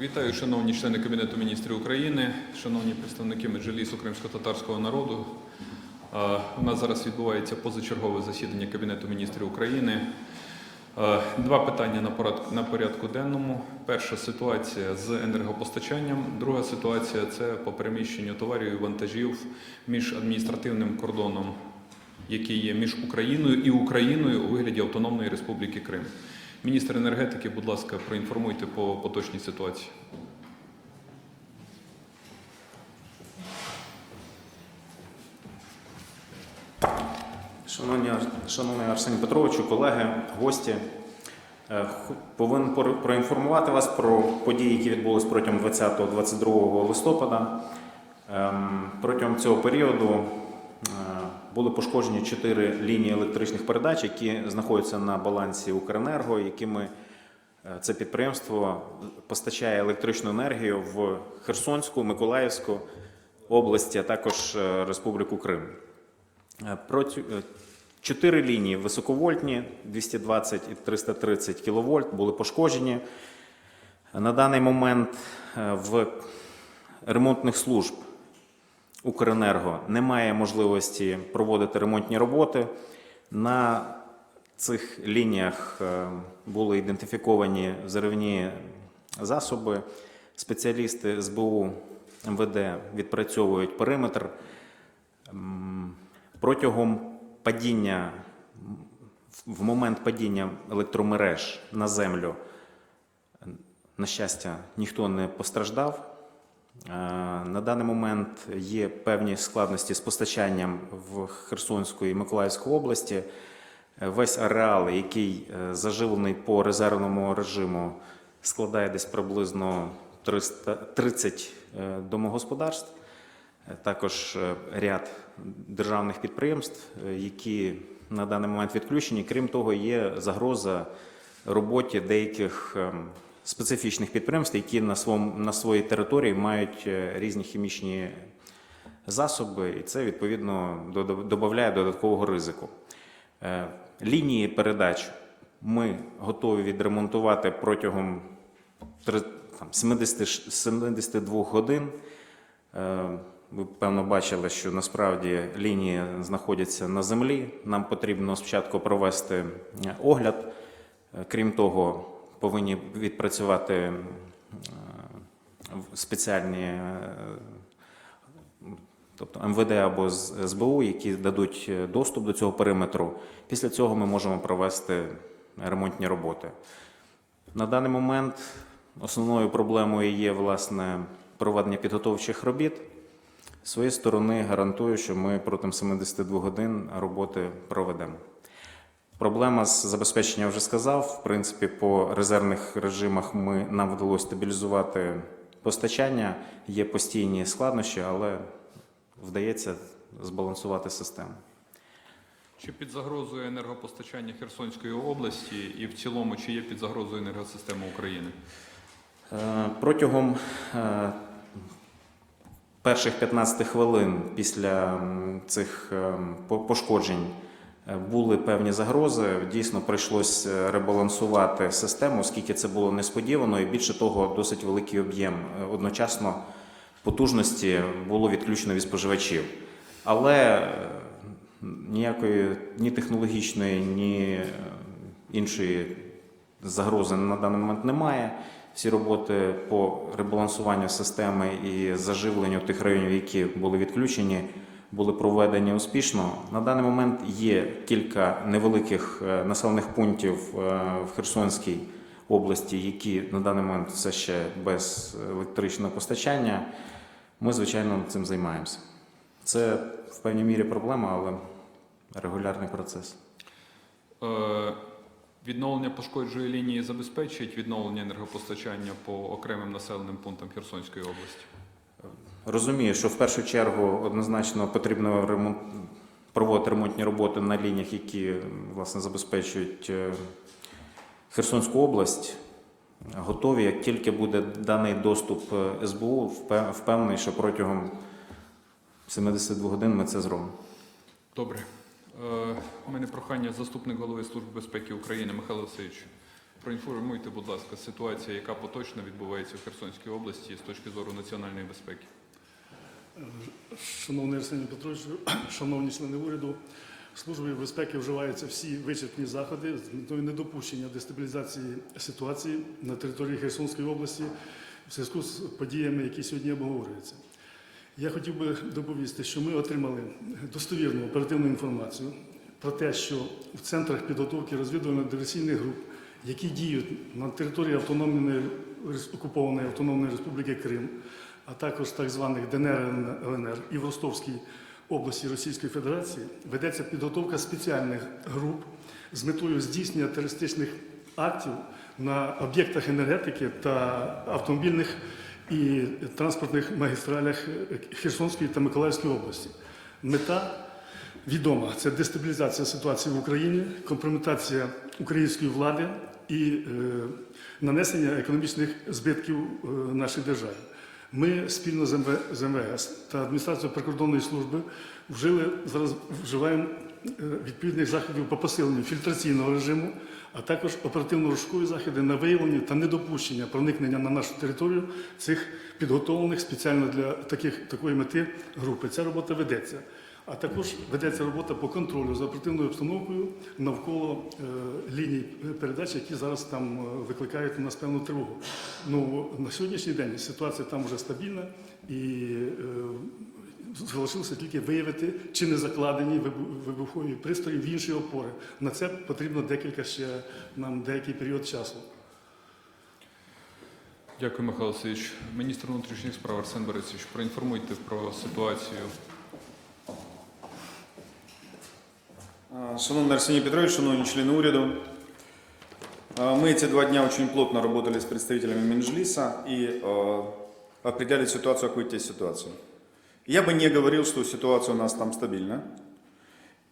Вітаю, шановні члени Кабінету міністрів України, шановні представники Меджлісу кримсько-татарського народу. У нас зараз відбувається позачергове засідання Кабінету міністрів України. Два питання на порядку денному. Перша ситуація з енергопостачанням. Друга ситуація це по переміщенню товарів і вантажів між адміністративним кордоном, який є між Україною і Україною у вигляді Автономної Республіки Крим. Міністр енергетики, будь ласка, проінформуйте по поточній ситуації. Шановні, шановний Арсеній Петровичу, колеги, гості, е, повинен проінформувати вас про події, які відбулись протягом 20-22 листопада. Ем, Протягом цього періоду е, були пошкоджені чотири лінії електричних передач, які знаходяться на балансі Укренерго, якими е, це підприємство постачає електричну енергію в Херсонську, Миколаївську області, а також е, Республіку Крим. Е, чотири лінії високовольтні 220 і 330 кВт були пошкоджені. На даний момент в ремонтних служб Укренерго немає можливості проводити ремонтні роботи. На цих лініях е, були ідентифіковані взривні засоби. Спеціалісти СБУ МВД відпрацьовують периметр. Протягом падіння, в момент падіння електромереж на землю, на щастя, ніхто не постраждав. Е, На даний момент є певні складності з постачанням в Херсонську і Миколаївську області. Е, Весь ареал, який е, заживлений по резервному режиму, складає десь приблизно 330 е, домогосподарств. Також ряд державних підприємств, які на даний момент відключені. Крім того, є загроза роботі деяких ем, специфічних підприємств, які на, своєму, на своїй території мають е, різні хімічні засоби, і це відповідно додає додаткового ризику. Е, Лінії передач ми готові відремонтувати протягом 70, 72 годин. Е, Ви певно бачили, що насправді лінії знаходяться на землі. Нам потрібно спочатку провести огляд. Крім того, повинні відпрацювати е, спеціальні, е, тобто МВД або СБУ, які дадуть е, доступ до цього периметру. Після цього ми можемо провести ремонтні роботи. На даний момент основною проблемою є власне проведення підготовчих робіт. З своєї сторони гарантую, що ми протягом 72 годин роботи проведемо. Проблема з забезпеченням вже сказав. В принципі, по резервних режимах ми, нам вдалося стабілізувати постачання. Є постійні складнощі, але вдається збалансувати систему. Чи під загрозою енергопостачання Херсонської області і в цілому, чи є під загрозою енергосистема України? Е, Протягом е, перших 15 хвилин після цих е, пошкоджень були певні загрози. Дійсно, прийшлось е, ребалансувати систему, оскільки це було несподівано, і більше того, досить великий об'єм. Е, Одночасно потужності було відключено від споживачів. Але е, ніякої ні технологічної, ні е, іншої загрози на даний момент немає. Всі роботи по ребалансуванню системи і заживленню тих районів, які були відключені, були проведені успішно. На даний момент є кілька невеликих е, населених пунктів е, в Херсонській області, які на даний момент все ще без електричного постачання. Ми, звичайно, цим займаємося. Це в певній мірі проблема, але регулярний процес. Е, Відновлення пошкоджої лінії забезпечить відновлення енергопостачання по окремим населеним пунктам Херсонської області. Розумію, що в першу чергу однозначно потрібно ремонт, проводити ремонтні роботи на лініях, які власне забезпечують е, Херсонську область. Готові, як тільки буде даний доступ е, СБУ, впе- впевнений, що протягом 72 годин ми це зробимо. Добре. Е, У мене прохання заступник голови Служби безпеки України Михайло Васильович. Проінформуйте, будь ласка, ситуація, яка поточно відбувається в Херсонській області з точки зору національної безпеки. Шановний Арсеній Петрович, шановні члени уряду, Службою безпеки вживаються всі вичерпні заходи з метою недопущення дестабілізації ситуації на території Херсонської області в зв'язку з подіями, які сьогодні обговорюються. Я хотів би доповісти, що ми отримали достовірну оперативну інформацію про те, що в центрах підготовки розвідувально-диверсійних груп, які діють на території автономної окупованої Автономної Республіки Крим, а також так званих ДНР ЛНР і в Ростовській області Російської Федерації, ведеться підготовка спеціальних груп з метою здійснення терористичних актів на об'єктах енергетики та автомобільних і транспортних магістралях Херсонської та Миколаївської області. Мета відома це дестабілізація ситуації в Україні, компрометація української влади і е, нанесення економічних збитків е, нашій державі. Ми спільно з, МВС та адміністрацією прикордонної служби вжили зараз вживаємо е, відповідних заходів по посиленню фільтраційного режиму, а також оперативно-рушкові заходи на виявлення та недопущення проникнення на нашу територію цих підготовлених спеціально для таких такої мети групи. Ця робота ведеться. А також ведеться робота по контролю за оперативною обстановкою навколо е, ліній передач, які зараз там е, викликають у нас певну тривогу. Ну на сьогоднішній день ситуація там вже стабільна і е, залишилося тільки виявити, чи не закладені вибухові пристрої в інші опори. На це потрібно декілька ще нам деякий період часу. Дякую, Михайло Васильович. Міністр внутрішніх справ Арсен Борисович, проінформуйте про ситуацію. Шановний Арсеній Петрович, шановні члени уряду, а, мы эти два дня очень плотно работали с представителями Минжлиса и э, определяли ситуацию, как выйти из ситуации. Я бы не говорил, что ситуация у нас там стабильна.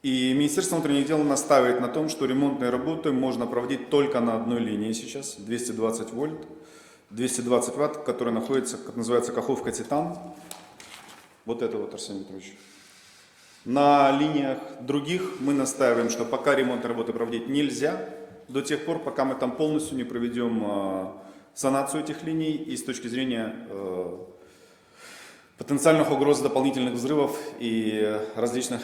И Министерство внутренних дел настаивает на том, что ремонтные работы можно проводить только на одной линии сейчас, 220 вольт, 220 ватт, которая находится, как называется, Каховка Титан. Вот это вот, Арсений Петрович. На линиях других мы настаиваем, что пока ремонтные работы проводить нельзя, до тех пор, пока мы там полностью не проведем э, санацию этих линий и с точки зрения э, потенциальных угроз дополнительных взрывов и различных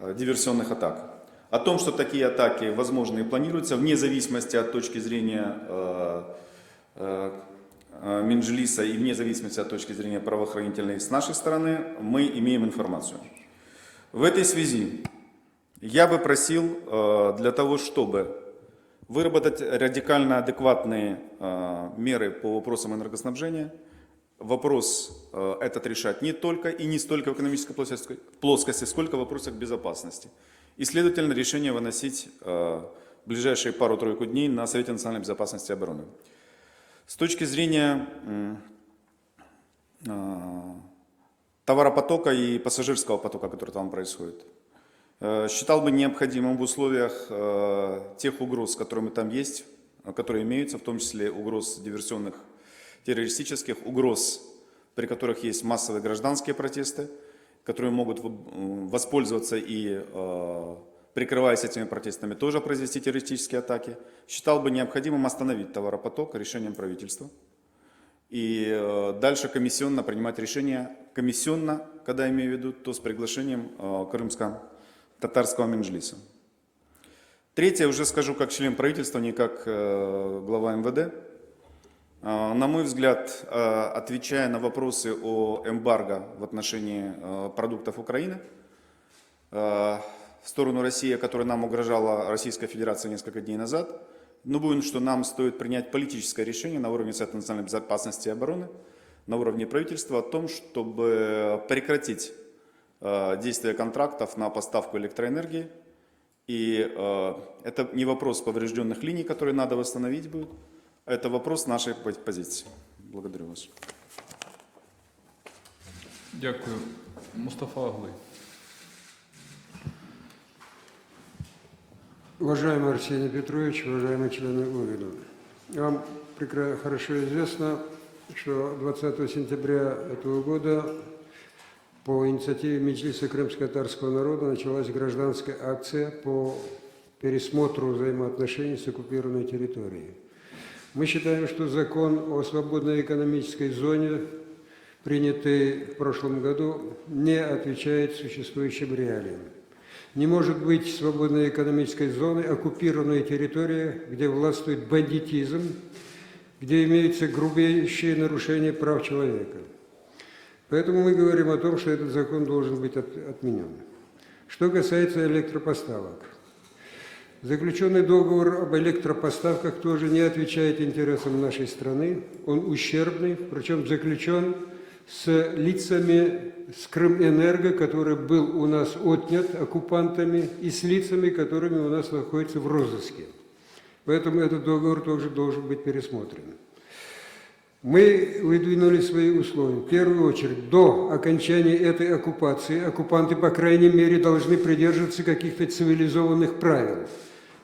э, диверсионных атак. О том, что такие атаки возможны и планируются, вне зависимости от точки зрения Минжлиса и вне зависимости от точки зрения правоохранительной с нашей стороны, мы имеем информацию. В этой связи я бы просил э, для того, чтобы выработать радикально адекватные э, меры по вопросам энергоснабжения, вопрос э, этот решать не только и не столько в экономической плоскости, сколько в вопросах безопасности. И, следовательно, решение выносить в ближайшие пару-тройку дней на Совете национальной безопасности и обороны. С точки зрения товаропотока и пассажирского потока, который там происходит. Э, Считал бы необходимым в условиях э, тех угроз, которые там есть, э, которые имеются, в том числе угроз диверсионных, террористических, угроз, при которых есть массовые гражданские протесты, которые могут воспользоваться и, прикрываясь этими протестами, тоже произвести террористические атаки. Считал бы необходимым остановить товаропоток решением правительства. И дальше комиссионно принимать решения, комиссионно, когда имею в виду, то с приглашением э, крымско-татарского Минжлиса. Третье, уже скажу как член правительства, не как э, глава МВД. Э, На мой взгляд, отвечая на вопросы о эмбарго в отношении продуктов Украины, в сторону России, которая нам угрожала Российская Федерация несколько дней назад, думаю, что нам стоит принять политическое решение на уровне Совета национальной безопасности и обороны, на уровне правительства о том, чтобы прекратить э, действие контрактов на поставку электроэнергии. И э, это не вопрос поврежденных линий, которые надо восстановить будет, а это вопрос нашей пози- позиции. Благодарю вас. Дякую. Мустафа Аглий. Уважаемый Арсений Петрович, уважаемые члены уряда, вам прекра- хорошо известно, что 20 сентября этого года по инициативе Меджлиса крымско-татарского народа началась гражданская акция по пересмотру взаимоотношений с оккупированной территорией. Мы считаем, что закон о свободной экономической зоне, принятый в прошлом году, не отвечает существующим реалиям. Не может быть свободной экономической зоны оккупированная территория, где властвует бандитизм, где имеются грубейшие нарушения прав человека. Поэтому мы говорим о том, что этот закон должен быть от- отменен. Что касается электропоставок. Заключенный договор об электропоставках тоже не отвечает интересам нашей страны. Он ущербный, причем заключен с лицами с Крымэнерго, который был у нас отнят оккупантами, и с лицами, которыми у нас находятся в розыске. Поэтому этот договор тоже должен быть пересмотрен. Мы выдвинули свои условия. В первую очередь, до окончания этой оккупации оккупанты, по крайней мере, должны придерживаться каких-то цивилизованных правил.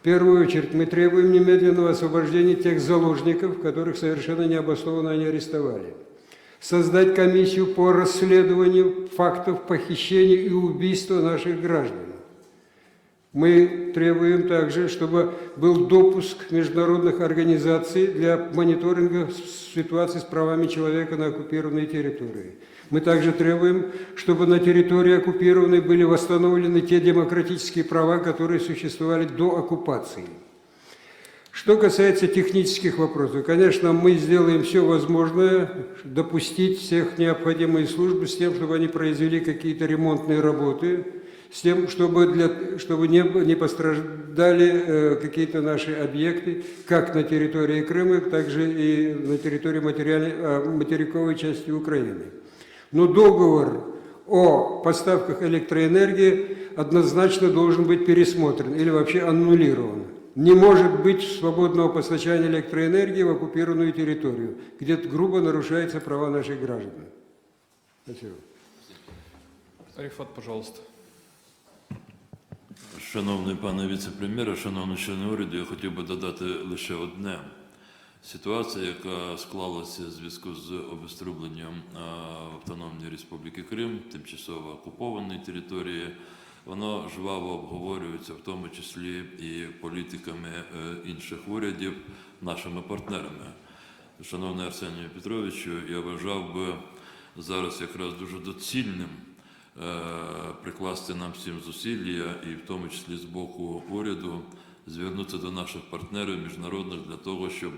В первую очередь, мы требуем немедленного освобождения тех заложников, которых совершенно необоснованно они арестовали. Создать комиссию по расследованию фактов похищения и убийства наших граждан. Мы требуем также, чтобы был допуск международных организаций для мониторинга ситуации с правами человека на оккупированной территории. Мы также требуем, чтобы на территории оккупированной были восстановлены те демократические права, которые существовали до оккупации. Что касается технических вопросов, конечно, мы сделаем все возможное, допустить всех необходимые службы с тем, чтобы они произвели какие-то ремонтные работы, с тем, чтобы, для, чтобы не, не пострадали э, какие-то наши объекты, как на территории Крыма, так же и на территории э, материковой части Украины. Но договор о поставках электроэнергии однозначно должен быть пересмотрен или вообще аннулирован. Не может быть свободного постачания электроэнергии в оккупированную территорию, где грубо нарушаются права наших граждан. Спасибо. Арифат, пожалуйста. Шановний пане віце-прем'єре, шановні члени уряду, я хотів би додати лише одне. Ситуація, яка склалася в зв'язку з обеструбленням Автономної Республіки Крим, тимчасово окупованої території, воно жваво обговорюється, в тому числі і політиками е, інших урядів, нашими партнерами. Шановний Арсенію Петровичу, я вважав би зараз якраз дуже доцільним прикласти нам всім зусилля, і в тому числі з боку уряду, звернутися до наших партнерів міжнародних для того, щоб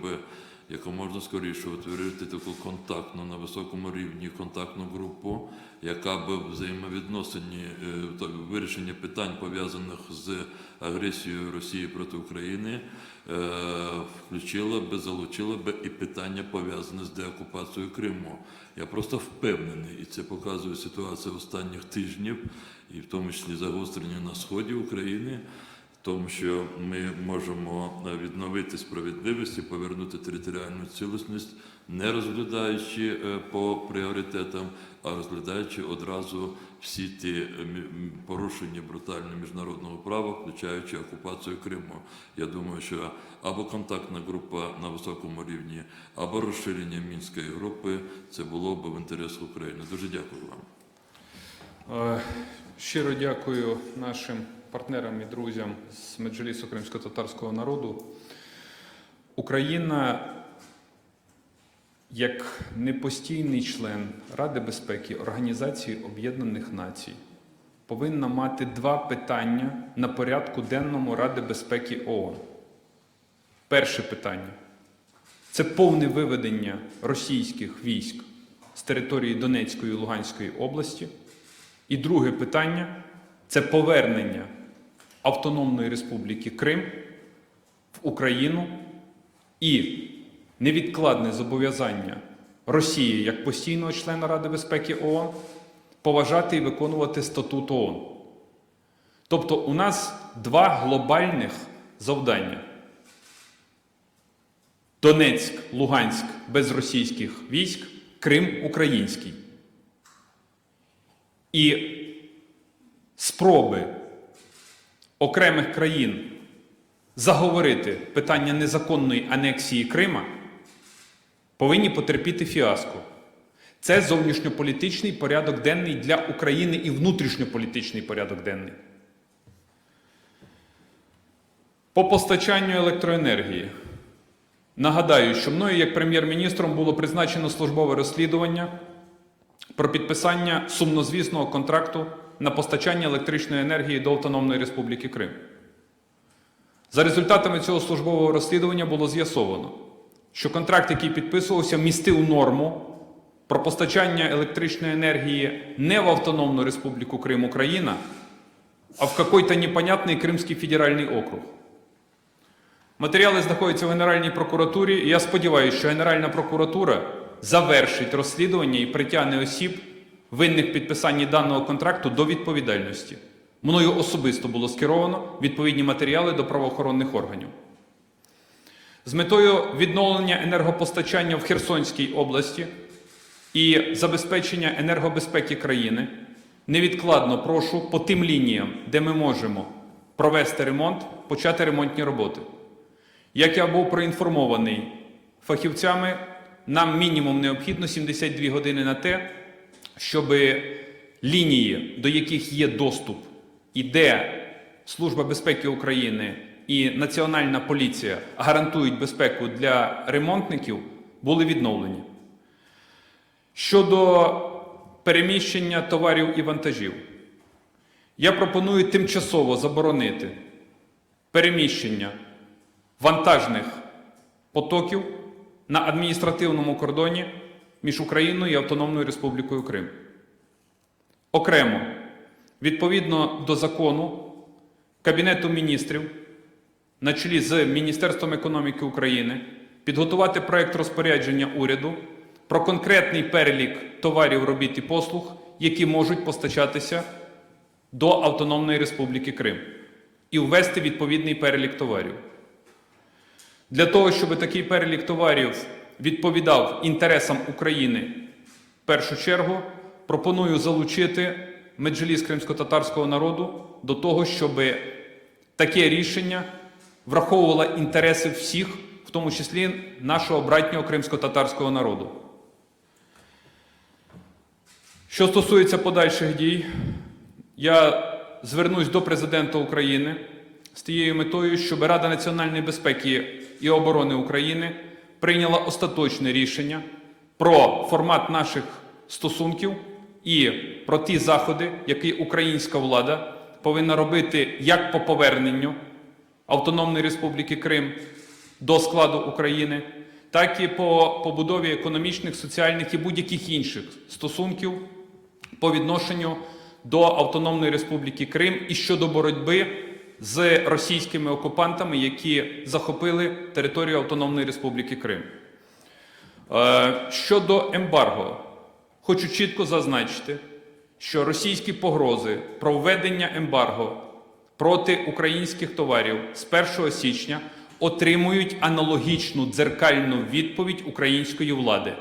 якомога скоріше утворити таку контактну на високому рівні контактну групу, яка б взаємовідносині е, вирішення питань пов'язаних з агресією Росії проти України е, включила би, залучила би і питання пов'язане з деокупацією Криму. Я просто впевнений, і це показує ситуація останніх тижнів, і в тому числі загострення на сході України. Тому що ми можемо е, відновити справедливість і повернути територіальну цілісність, не розглядаючи е, по пріоритетам, а розглядаючи одразу всі ті е, порушення брутального міжнародного права, включаючи окупацію Криму. Я думаю, що або контактна група на високому рівні, або розширення мінської групи це було б в інтересах України. Дуже дякую вам. Щиро дякую нашим партнерам і друзям з Меджлісу кримсько-татарського народу. Україна, як непостійний член Ради безпеки Організації Об'єднаних Націй, повинна мати два питання на порядку денному Ради безпеки ООН. Перше питання це повне виведення російських військ з території Донецької і Луганської області. І друге питання це повернення Автономної Республіки Крим в Україну і невідкладне зобов'язання Росії як постійного члена Ради безпеки ООН поважати і виконувати статут ООН. Тобто у нас два глобальних завдання. Донецьк, Луганськ без російських військ, Крим український. І спроби окремих країн заговорити питання незаконної анексії Крима повинні потерпіти фіаско. Це зовнішньополітичний порядок денний для України і внутрішньополітичний порядок денний. По постачанню електроенергії. Нагадаю, що мною як прем'єр-міністром було призначено службове розслідування про підписання сумнозвісного контракту на постачання електричної енергії до Автономної Республіки Крим. За результатами цього службового розслідування було з'ясовано, що контракт, який підписувався, містив норму про постачання електричної енергії не в Автономну Республіку Крим Україна, а в какой-то непонятний Кримський федеральний округ. Матеріали знаходяться в Генеральній прокуратурі, і я сподіваюся, що Генеральна прокуратура завершить розслідування і притягне осіб, винних в підписанні даного контракту, до відповідальності. Мною особисто було скеровано відповідні матеріали до правоохоронних органів. З метою відновлення енергопостачання в Херсонській області і забезпечення енергобезпеки країни невідкладно прошу по тим лініям, де ми можемо провести ремонт, почати ремонтні роботи. Як я був проінформований фахівцями, нам мінімум необхідно 72 години на те, щоб лінії, до яких є доступ, і де Служба безпеки України і Національна поліція гарантують безпеку для ремонтників, були відновлені. Щодо переміщення товарів і вантажів, я пропоную тимчасово заборонити переміщення вантажних потоків на адміністративному кордоні між Україною і Автономною Республікою Крим. Окремо, відповідно до закону Кабінету міністрів на чолі з Міністерством економіки України підготувати проект розпорядження уряду про конкретний перелік товарів, робіт і послуг, які можуть постачатися до Автономної Республіки Крим, і ввести відповідний перелік товарів. Для того, щоб такий перелік товарів відповідав інтересам України в першу чергу, пропоную залучити меджліс кримсько-татарського народу до того, щоб таке рішення враховувало інтереси всіх, в тому числі нашого братнього кримсько-татарського народу. Що стосується подальших дій, я звернусь до президента України з тією метою, щоб Рада національної безпеки і оборони України прийняла остаточне рішення про формат наших стосунків і про ті заходи, які українська влада повинна робити як по поверненню Автономної Республіки Крим до складу України, так і по побудові економічних, соціальних і будь-яких інших стосунків по відношенню до Автономної Республіки Крим і щодо боротьби з російськими окупантами, які захопили територію Автономної Республіки Крим. Е, Щодо ембарго, хочу чітко зазначити, що російські погрози про введення ембарго проти українських товарів з 1 січня отримують аналогічну дзеркальну відповідь української влади.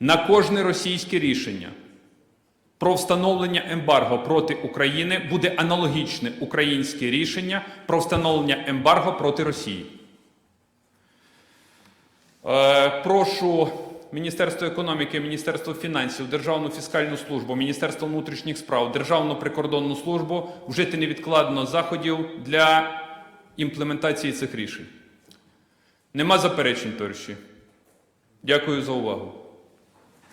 На кожне російське рішення про встановлення ембарго проти України буде аналогічне українське рішення про встановлення ембарго проти Росії. Е, прошу Міністерство економіки, Міністерство фінансів, Державну фіскальну службу, Міністерство внутрішніх справ, Державну прикордонну службу вжити невідкладно заходів для імплементації цих рішень. Нема заперечень, товариші. Дякую за увагу.